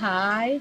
Hi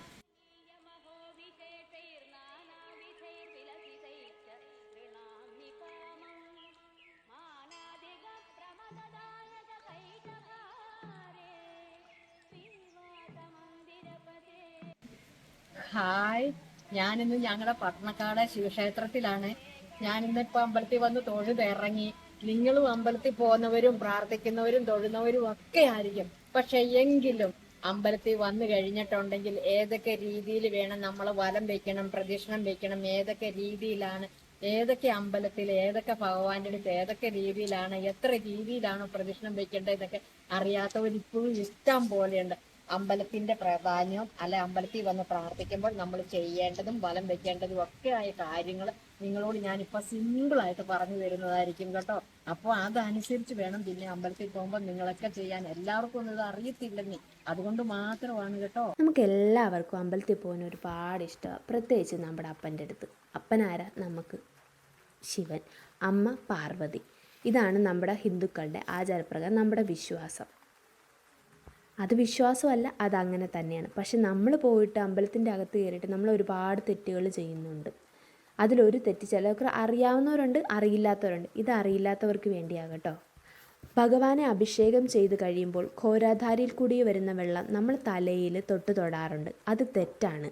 hi ഞാനിന്ന് ഞങ്ങളുടെ പട്ടണക്കാട് ശിവക്ഷേത്രത്തിലാണ്. ഞാനിന്ന് ഇപ്പൊ അമ്പലത്തിൽ വന്ന് തൊഴുതിറങ്ങി നിങ്ങളും അമ്പലത്തിൽ പോകുന്നവരും പ്രാർത്ഥിക്കുന്നവരും തൊഴുന്നവരും ഒക്കെ ആയിരിക്കും. പക്ഷെ എങ്കിലും അമ്പലത്തിൽ വന്നു കഴിഞ്ഞിട്ടുണ്ടെങ്കിൽ ഏതൊക്കെ രീതിയിൽ വേണം നമ്മൾ വലം വെക്കണം പ്രദക്ഷിണം വെക്കണം ഏതൊക്കെ രീതിയിലാണ് ഏതൊക്കെ അമ്പലത്തിൽ ഏതൊക്കെ ഭഗവാന്റെ അടുത്ത് ഏതൊക്കെ രീതിയിലാണ് എത്ര രീതിയിലാണ് പ്രദക്ഷിണം വെക്കേണ്ടത് ഇതൊക്കെ അറിയാത്തവർ ഇപ്പോഴും ഇഷ്ടം പോലെയുണ്ട്. അമ്പലത്തിന്റെ പ്രാധാന്യവും അല്ല അമ്പലത്തിൽ വന്ന് പ്രാർത്ഥിക്കുമ്പോൾ നമ്മൾ ചെയ്യേണ്ടതും വലം വെക്കേണ്ടതും ഒക്കെ ആയ കാര്യങ്ങൾ നിങ്ങളോട് ഞാനിപ്പോൾ സിമ്പിളായിട്ട് പറഞ്ഞു തരുന്നതായിരിക്കും കേട്ടോ. അപ്പോൾ അതനുസരിച്ച് വേണം പിന്നെ അമ്പലത്തിൽ പോകുമ്പോൾ നിങ്ങളൊക്കെ ചെയ്യാൻ എല്ലാവർക്കും ഒന്നും ഇത് അറിയത്തില്ലെന്നേ. അതുകൊണ്ട് മാത്രമാണ് കേട്ടോ. നമുക്ക് എല്ലാവർക്കും അമ്പലത്തിൽ പോകാൻ ഒരുപാട് ഇഷ്ടമാണ്. പ്രത്യേകിച്ച് നമ്മുടെ അപ്പന്റെ അടുത്ത്. അപ്പനാരാ നമുക്ക് ശിവൻ അമ്മ പാർവതി. ഇതാണ് നമ്മുടെ ഹിന്ദുക്കളുടെ ആചാരപ്രകാരം നമ്മുടെ വിശ്വാസം. അത് വിശ്വാസമല്ല അതങ്ങനെ തന്നെയാണ്. പക്ഷെ നമ്മൾ പോയിട്ട് അമ്പലത്തിന്റെ അകത്ത് കയറിയിട്ട് നമ്മൾ ഒരുപാട് തെറ്റുകൾ ചെയ്യുന്നുണ്ട്. അതിലൊരു തെറ്റ് ചിലർക്ക് അറിയാവുന്നവരുണ്ട് അറിയില്ലാത്തവരുണ്ട്. ഇത് അറിയില്ലാത്തവർക്ക് വേണ്ടിയാകട്ടോ ഭഗവാനെ അഭിഷേകം ചെയ്ത് കഴിയുമ്പോൾ ഘോരാധാരിയിൽ കൂടി വരുന്ന വെള്ളം നമ്മൾ തലയിൽ തൊട്ട് തൊടാറുണ്ട്. അത് തെറ്റാണ്.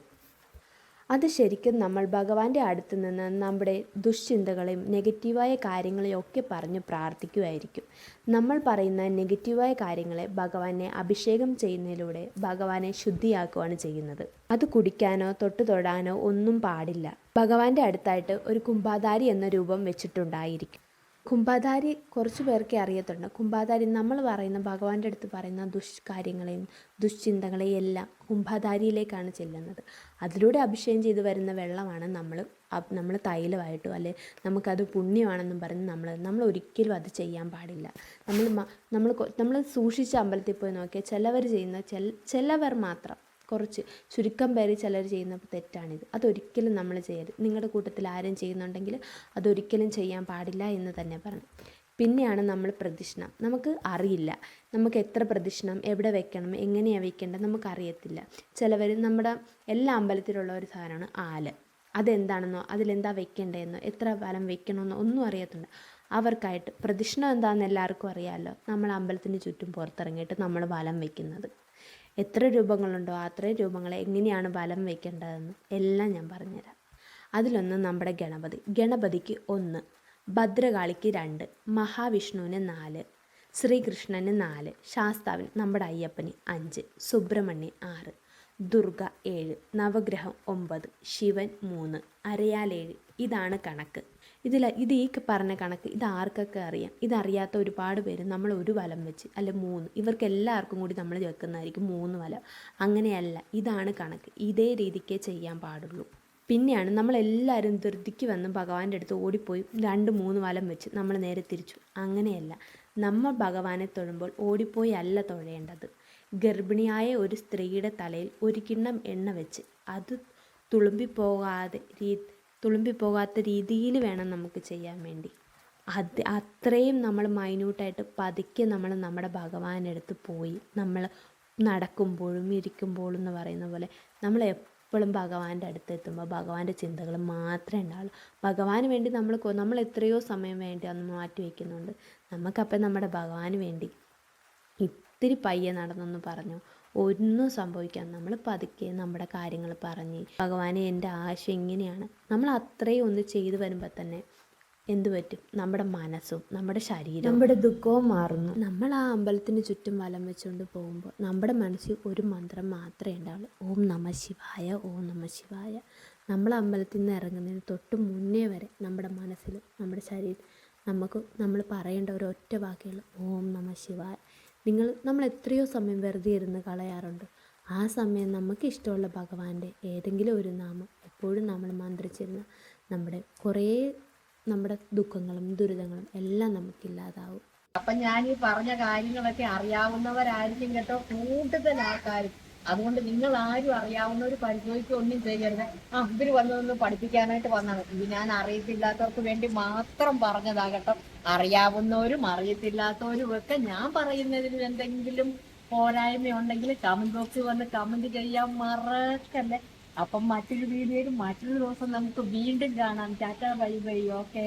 അത് ശരിക്കും നമ്മൾ ഭഗവാന്റെ അടുത്ത് നിന്ന് നമ്മുടെ ദുശ്ചിന്തകളെയും നെഗറ്റീവായ കാര്യങ്ങളെയും ഒക്കെ പറഞ്ഞ് പ്രാർത്ഥിക്കുമായിരിക്കും. നമ്മൾ പറയുന്ന നെഗറ്റീവായ കാര്യങ്ങളെ ഭഗവാനെ അഭിഷേകം ചെയ്യുന്നതിലൂടെ ഭഗവാനെ ശുദ്ധിയാക്കുകയാണ് ചെയ്യുന്നത്. അത് കുടിക്കാനോ തൊട്ടു തൊടാനോ ഒന്നും പാടില്ല. ഭഗവാന്റെ അടുത്തായിട്ട് ഒരു കുംഭാധാരി എന്ന രൂപം വെച്ചിട്ടുണ്ടായിരിക്കും. കുംഭാധാരി കുറച്ച് പേർക്കേ അറിയത്തുണ്ട് കുംഭാധാരി നമ്മൾ പറയുന്ന ഭഗവാന്റെ അടുത്ത് പറയുന്ന ദുഷ്കാര്യങ്ങളെയും ദുശ്ചിന്തകളെയും എല്ലാം കുംഭാധാരിയിലേക്കാണ് ചെല്ലുന്നത്. അതിലൂടെ അഭിഷേകം ചെയ്ത് വരുന്ന വെള്ളമാണ് നമ്മൾ നമ്മൾ തൈലമായിട്ടോ അല്ലെ നമുക്കത് പുണ്യമാണെന്നും പറഞ്ഞ് നമ്മൾ നമ്മൾ ഒരിക്കലും അത് ചെയ്യാൻ പാടില്ല. നമ്മൾ നമ്മൾ നമ്മൾ സൂക്ഷിച്ച അമ്പലത്തിൽ പോയി നോക്കിയാൽ ചിലവർ ചെയ്യുന്ന ചിലവർ മാത്രം കുറച്ച് ചുരുക്കം പേര് ചിലർ ചെയ്യുന്ന തെറ്റാണിത്. അതൊരിക്കലും നമ്മൾ ചെയ്യരുത്. നിങ്ങളുടെ കൂട്ടത്തിൽ ആരും ചെയ്യുന്നുണ്ടെങ്കിൽ അതൊരിക്കലും ചെയ്യാൻ പാടില്ല എന്ന് തന്നെ പറഞ്ഞു പിന്നെയാണ് നമ്മൾ പ്രദക്ഷിണം. നമുക്ക് അറിയില്ല. നമുക്ക് എത്ര പ്രദക്ഷിണം എവിടെ വെക്കണം എങ്ങനെയാണ് വെക്കേണ്ടത് നമുക്കറിയത്തില്ല. ചിലവർ നമ്മുടെ എല്ലാ അമ്പലത്തിലുള്ള ഒരു സാധനമാണ് ആൽ. അതെന്താണെന്നോ അതിലെന്താ വെക്കേണ്ടതെന്നോ എത്ര ഫലം വെക്കണമെന്നോ ഒന്നും അറിയത്തുണ്ട് അവർക്കായിട്ട് പ്രദക്ഷിണം എന്താണെന്ന് എല്ലാവർക്കും അറിയാമല്ലോ നമ്മൾ അമ്പലത്തിന് ചുറ്റും പുറത്തിറങ്ങിയിട്ട് നമ്മൾ വലം വെക്കുന്നത്. എത്ര രൂപങ്ങളുണ്ടോ അത്രയും രൂപങ്ങളെ എങ്ങനെയാണ് വലം വയ്ക്കേണ്ടതെന്ന് എല്ലാം ഞാൻ പറഞ്ഞുതരാം. അതിലൊന്ന് നമ്മുടെ ഗണപതി. ഗണപതിക്ക് ഒന്ന് ഭദ്രകാളിക്ക് രണ്ട് മഹാവിഷ്ണുവിന് നാല് ശ്രീകൃഷ്ണന് നാല് ശാസ്താവിന് നമ്മുടെ അയ്യപ്പന് അഞ്ച് സുബ്രഹ്മണ്യൻ ആറ് ദുർഗ ഏഴ് നവഗ്രഹം ഒമ്പത് ശിവൻ മൂന്ന് അരയാലേഴ് ഇതാണ് കണക്ക്. ഇതിൽ ഇത് ഈ പറഞ്ഞ കണക്ക് ഇത് ആർക്കൊക്കെ അറിയാം? ഇതറിയാത്ത ഒരുപാട് പേര് നമ്മൾ ഒരു വലം വെച്ച് അല്ലെ മൂന്ന് ഇവർക്ക് എല്ലാവർക്കും കൂടി നമ്മൾ ചേർക്കുന്നതായിരിക്കും മൂന്ന് വലം. അങ്ങനെയല്ല ഇതാണ് കണക്ക്. ഇതേ രീതിക്കേ ചെയ്യാൻ പാടുള്ളൂ. പിന്നെയാണ് നമ്മളെല്ലാവരും ധൃതിക്ക് വന്ന് ഭഗവാന്റെ അടുത്ത് ഓടിപ്പോയി രണ്ട് മൂന്ന് വലം വെച്ച് നമ്മൾ നേരെ തിരിച്ചു. അങ്ങനെയല്ല നമ്മൾ ഭഗവാനെ തൊഴുമ്പോൾ ഓടിപ്പോയി അല്ല തൊഴേണ്ടത്. ഗർഭിണിയായ ഒരു സ്ത്രീയുടെ തലയിൽ ഒരു കിണ്ണം എണ്ണ വെച്ച് അത് തുളുമ്പിപ്പോകാതെ രീ തുളുമ്പിപ്പോകാത്ത രീതിയിൽ വേണം നമുക്ക് ചെയ്യാൻ വേണ്ടി. അത് അത്രയും നമ്മൾ മൈന്യൂട്ടായിട്ട് പതുക്കെ നമ്മൾ നമ്മുടെ ഭഗവാനടുത്ത് പോയി നമ്മൾ നടക്കുമ്പോഴും ഇരിക്കുമ്പോഴും എന്ന് പറയുന്ന പോലെ നമ്മൾ എപ്പോഴും ഭഗവാന്റെ അടുത്ത് എത്തുമ്പോൾ ഭഗവാന്റെ ചിന്തകൾ മാത്രമേ ഉണ്ടാവുള്ളൂ. ഭഗവാന് വേണ്ടി നമ്മൾ നമ്മൾ എത്രയോ സമയം വേണ്ടി അന്ന് മാറ്റി വയ്ക്കുന്നുണ്ട്. നമുക്കപ്പം നമ്മുടെ ഭഗവാന് വേണ്ടി ഇത്തിരി പയ്യെ നടന്നെന്ന് പറഞ്ഞു. ഒന്നും സംഭവിക്കാൻ നമ്മൾ പതുക്കെ നമ്മുടെ കാര്യങ്ങൾ പറഞ്ഞ് ഭഗവാനെ എന്റെ ആശയം ഇങ്ങനെയാണ്. നമ്മൾ അത്രയും ഒന്ന് ചെയ്തു വരുമ്പോൾ തന്നെ എന്തു പറ്റും? നമ്മുടെ മനസ്സും നമ്മുടെ ശരീരം നമ്മുടെ ദുഃഖവും മാറുന്നു. നമ്മൾ ആ അമ്പലത്തിന് ചുറ്റും വലം വെച്ചുകൊണ്ട് പോകുമ്പോൾ നമ്മുടെ മനസ്സിൽ ഒരു മന്ത്രം മാത്രമേ ഉണ്ടാവുള്ളൂ. ഓം നമ ശിവായ ഓം നമ ശിവായ. നമ്മൾ അമ്പലത്തിൽ നിന്ന് ഇറങ്ങുന്നതിന് തൊട്ട് മുന്നേ വരെ നമ്മുടെ മനസ്സിൽ നമ്മുടെ ശരീരം നമുക്ക് നമ്മൾ പറയേണ്ട ഒരു ഒറ്റ വാക്കുകൾ ഓം നമ ശിവായ. നിങ്ങൾ നമ്മൾ എത്രയോ സമയം വെറുതെ ഇരുന്ന് കളയാറുണ്ട്. ആ സമയം നമുക്ക് ഇഷ്ടമുള്ള ഭഗവാന്റെ ഏതെങ്കിലും ഒരു നാമം എപ്പോഴും നമ്മൾ മന്ത്രിച്ചിരുന്ന നമ്മുടെ കുറേ നമ്മുടെ ദുഃഖങ്ങളും ദുരിതങ്ങളും എല്ലാം നമുക്കില്ലാതാവും. അപ്പൊ ഞാൻ ഈ പറഞ്ഞ കാര്യങ്ങളൊക്കെ അറിയാവുന്നവരായിരിക്കും കേട്ടോ കൂടുതൽ ആൾക്കാരും. അതുകൊണ്ട് നിങ്ങൾ ആരും അറിയാവുന്നവർ പരിശോധിക്കുക ഒന്നും ചെയ്യരുത്. ആ ഇവർ വന്നതൊന്ന് പഠിപ്പിക്കാനായിട്ട് വന്നതാണ്. ഇത് ഞാൻ അറിയത്തില്ലാത്തവർക്ക് വേണ്ടി മാത്രം പറഞ്ഞതാകട്ടോ അറിയാവുന്നവരും അറിയത്തില്ലാത്തവരും ഒക്കെ ഞാൻ പറയുന്നതിൽ എന്തെങ്കിലും പോരായ്മ ഉണ്ടെങ്കിൽ കമന്റ് ബോക്സിൽ വന്ന് കമന്റ് ചെയ്യാൻ മറക്കല്ലേ. അപ്പം മറ്റൊരു വീഡിയോയിൽ മറ്റൊരു ദിവസം നമുക്ക് വീണ്ടും കാണാം. Tata bye bye okay